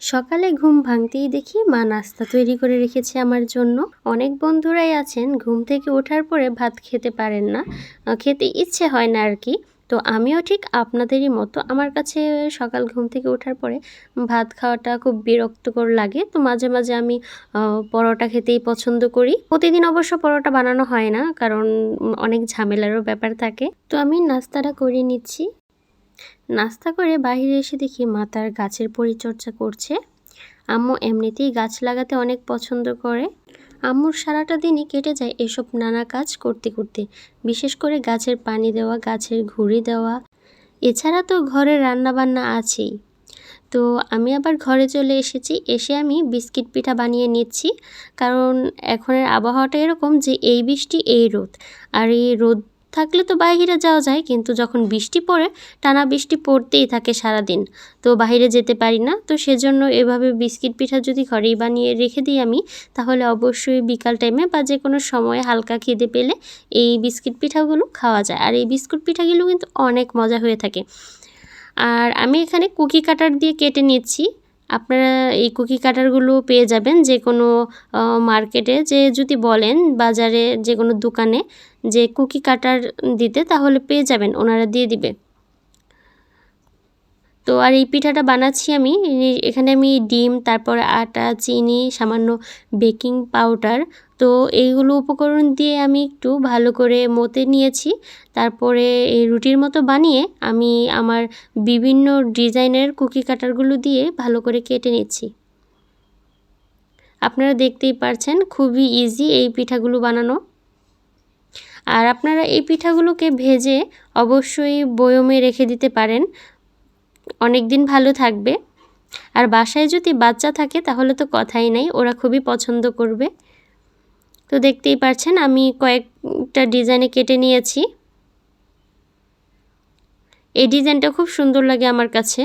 সকালে ঘুম ভাঙতেই দেখি মা নাস্তা তৈরি করে রেখেছে আমার জন্য। অনেক বন্ধুরাই আছেন, ঘুম থেকে ওঠার পরে ভাত খেতে পারেন না। খেতে ইচ্ছে হয় না আর কি। তো আমিও ঠিক আপনাদেরই মতো আমার কাছে সকাল ঘুম থেকে ওঠার পরে ভাত খাওয়াটা খুব বিরক্তকর লাগে। তো মাঝে মাঝে আমি পরোটা খেতেই পছন্দ করি। প্রতিদিন অবশ্য পরোটা বানানো হয় না, কারণ অনেক ঝামেলারও ব্যাপার থাকে। তো আমি নাস্তাটা করে নিচ্ছি। নাস্তা করে বাইরে এসে দেখি মা তার গাছের পরিচর্যা করছে। আম্মু এমনিতেই গাছ লাগাতে অনেক পছন্দ করে। আম্মুর সারাটা দিনই কেটে যায় এসব নানা কাজ করতে করতে, বিশেষ করে গাছের পানি দেওয়া, গাছের ঘুড়ি দেওয়া। এছাড়া তো ঘরে রান্নাবান্না আছেই। তো আমি আবার ঘরে চলে এসেছি, এসে আমি বিস্কিট পিঠা বানিয়ে নিচ্ছি। কারণ এখনের আবহাওয়াটা এরকম যে এই বৃষ্টি, এই রোদ। আর এই রোদ থাকলে তো বাইরে যাওয়া যায়, কিন্তু যখন বৃষ্টি পড়ে, টানা বৃষ্টি পড়তেই থাকে সারাদিন। তো বাইরে যেতে পারি না, তো সেজন্য এভাবে বিস্কিট পিঠা যদি ঘরেই বানিয়ে রেখে দিই আমি, তাহলে অবশ্যই বিকাল টাইমে বা যে কোনো সময় হালকা খিদে পেলে এই বিস্কিট পিঠাগুলো খাওয়া যায়। আর এই বিস্কুট পিঠাগুলো কিন্তু অনেক মজা হয়ে থাকে। আর আমি এখানে কুকি কাটার দিয়ে কেটে নিচ্ছি। আপনারা এই কুকি কাটারগুলো পেয়ে যাবেন যে কোনো মার্কেটে। যে যদি বলেন বাজারে যে কোনো দোকানে যে কুকি কাটার দিতে, তাহলে পেয়ে যাবেন, ওনারা দিয়ে দিবে। তো আর এই পিঠাটা বানাচ্ছি আমি। এখানে আমি ডিম, তারপরে আটা, চিনি, সামান্য বেকিং পাউডার। তো এইগুলো উপকরণ দিয়ে আমি একটু ভালো করে মতে নিয়েছি। তারপরে এই রুটির মতো বানিয়ে আমি আমার বিভিন্ন ডিজাইনের কুকি কাটারগুলো দিয়ে ভালো করে কেটে নিচ্ছি। আপনারা দেখতেই পারছেন খুবই ইজি এই পিঠাগুলো বানানো। আর আপনারা এই পিঠাগুলোকে ভেজে অবশ্যই বয়মে রেখে দিতে পারেন। অনেক দিন ভালো থাকবে। আর বাসায় যদি বাচ্চা থাকে তাহলে তো কথাই নাই, ওরা খুবই পছন্দ করবে। তো দেখতেই পাচ্ছেন আমি কয়েকটা ডিজাইনে কেটে নিয়েছি। এই ডিজাইনটা খুব সুন্দর লাগে আমার কাছে।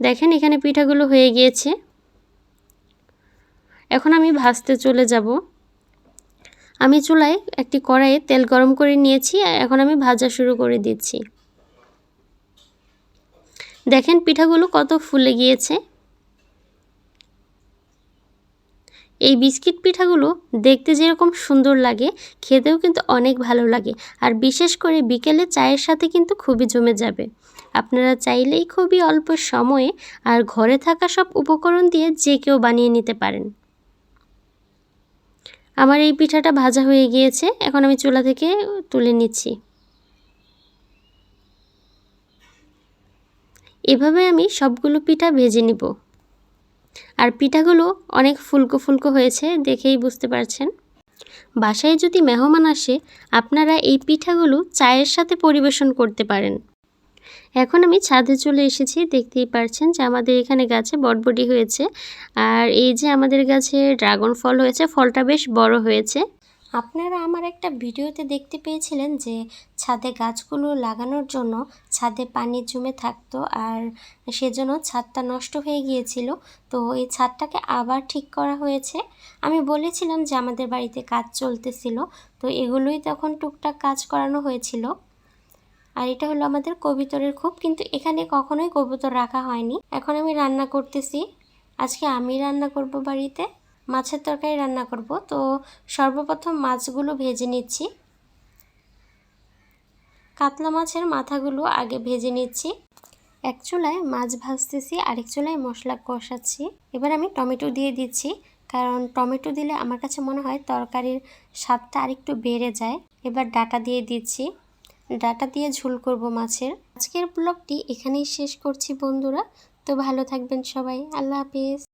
দেখেন এখানে পিঠাগুলো হয়ে গিয়েছে। এখন আমি ভাজতে চলে যাব। আমি চুলায় একটি কড়াইয়ে তেল গরম করে নিয়েছি এখন আমি ভাজা শুরু করে দিচ্ছি। দেখেন পিঠাগুলো কত ফুলে গিয়েছে। এই বিস্কিট পিঠাগুলো দেখতে যেরকম সুন্দর লাগে, খেতেও কিন্তু অনেক ভালো লাগে, আর বিশেষ করে বিকেলে চায়ের সাথে কিন্তু খুবই জমে যাবে। আপনারা চাইলেই খুবই অল্প সময়ে আর ঘরে থাকা সব উপকরণ দিয়ে যে কেউ বানিয়ে নিতে পারেন। আমার এই পিঠাটা ভাজা হয়ে গিয়েছে। এখন আমি চুলা থেকে তুলে নিচ্ছি। এভাবে আমি সবগুলো পিঠা ভেজে নিব। আর পিঠাগুলো অনেক ফুলকো ফুলকো হয়েছে দেখেই বুঝতে পারছেন। বাসায় যদি মেহমান আসে, আপনারা এই পিঠাগুলো চায়ের সাথে পরিবেশন করতে পারেন। এখন আমি ছাদে চলে এসেছি। দেখতেই পারছেন যে আমাদের এখানে গাছে বটবটি হয়েছে। আর এই যে আমাদের গাছে ড্রাগন ফল হয়েছে, ফলটা বেশ বড় হয়েছে। আপনারা আমার একটা ভিডিওতে দেখতে পেয়েছিলেন যে ছাদে গাছগুলো লাগানোর জন্য ছাদে পানি জমে থাকতো আর সেজন্য ছাদটা নষ্ট হয়ে গিয়েছিল। তো এই ছাদটাকে আবার ঠিক করা হয়েছে। আমি বলেছিলাম যে আমাদের বাড়িতে কাজ চলতেছিল। তো এগুলোই তখন টুকটাক কাজ করানো হয়েছিল। আর এটা হলো আমাদের কবিতরের খুব, কিন্তু এখানে কখনোই কবুতর রাখা হয়নি। এখন আমি রান্না করতেছি। আজকে আমি রান্না করব বাড়িতে, মাছের তরকারি রান্না করব। তো সর্বপ্রথম মাছগুলো ভেজে নিচ্ছি। কাতলা মাছের মাথাগুলো আগে ভেজে নিচ্ছি। এক চুলায় মাছ ভাজতেছি, আরেক চুলায় মশলা কষাচ্ছি। এবার আমি টমেটো দিয়ে দিচ্ছি, কারণ টমেটো দিলে আমার কাছে মনে হয় তরকারির স্বাদটা আরেকটু বেড়ে যায়। এবার ডাটা দিয়ে দিচ্ছি। ডাটা দিয়ে ঝুল করব মাছের। আজকের ব্লগটি এখানেই শেষ করছি বন্ধুরা। তো ভালো থাকবেন সবাই। আল্লাহ হাফিজ।